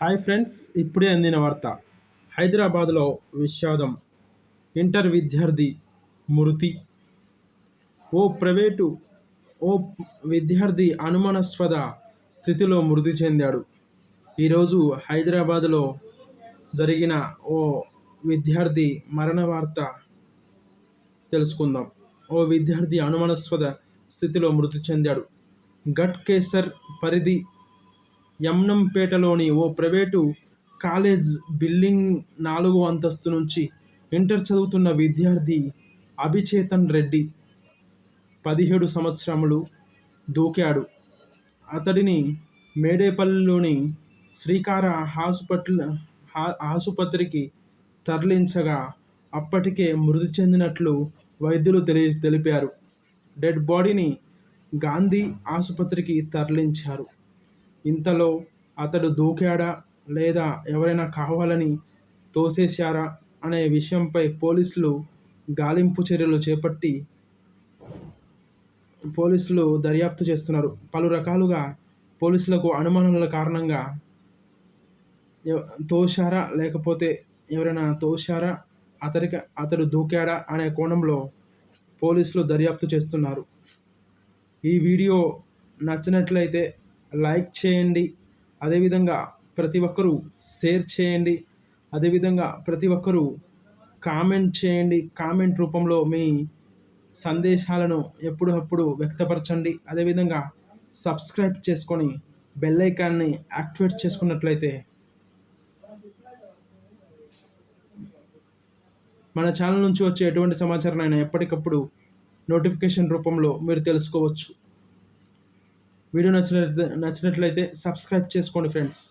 Hi friends ఇప్పుడే అందిన వార్త. హైదరాబాద్లో విషాదం. ఇంటర్ విద్యార్థి మృతి. ఓ ప్రైవేటు ఓ విద్యార్థి అనుమానాస్పద స్థితిలో మృతి చెందాడు. ఈరోజు హైదరాబాద్లో జరిగిన ఓ విద్యార్థి మరణ వార్త తెలుసుకుందాం. ఓ విద్యార్థి అనుమానాస్పద స్థితిలో మృతి చెందాడు. గట్కేసర్ పరిధి యమ్నంపేటలోని ఓ ప్రైవేటు కాలేజ్ బిల్డింగ్ నాలుగో అంతస్తు నుంచి ఇంటర్ చదువుతున్న విద్యార్థి అభిచేతన్ రెడ్డి పదిహేడు సంవత్సరములు దూకాడు. అతడిని మేడేపల్లిలోని శ్రీకార హాస్పిటల్ ఆసుపత్రికి తరలించగా అప్పటికే మృతి చెందినట్లు వైద్యులు తెలి తెలిపారు. డెడ్ బాడీని గాంధీ ఆసుపత్రికి తరలించారు. ఇంతలో అతడు దూకాడా లేదా ఎవరైనా కావాలని తోసేశారా అనే విషయంపై పోలీసులు గాలింపు చర్యలు చేపట్టి పోలీసులు దర్యాప్తు చేస్తున్నారు. పలు రకాలుగా పోలీసులకు అనుమానముల కారణంగా తోశారా లేకపోతే ఎవరైనా తోశారా? అతడికి అతడు దూకాడా అనే కోణంలో పోలీసులు దర్యాప్తు చేస్తున్నారు. ఈ వీడియో నచ్చినట్లయితే లైక్ చేయండి. అదేవిధంగా ప్రతి ఒక్కరూ షేర్ చేయండి. అదేవిధంగా ప్రతి ఒక్కరూ కామెంట్ చేయండి. కామెంట్ రూపంలో మీ సందేశాలను ఎప్పుడప్పుడు వ్యక్తపరచండి. అదేవిధంగా సబ్స్క్రైబ్ చేసుకొని బెల్ ఐకాన్ని యాక్టివేట్ చేసుకున్నట్లయితే మన ఛానల్ నుంచి వచ్చే ఎటువంటి సమాచారం అయినా ఎప్పటికప్పుడు నోటిఫికేషన్ రూపంలో మీరు తెలుసుకోవచ్చు. వీడియో నచ్చినట్లయితే నచ్చినట్లయితే సబ్స్క్రైబ్ చేసుకోండి ఫ్రెండ్స్.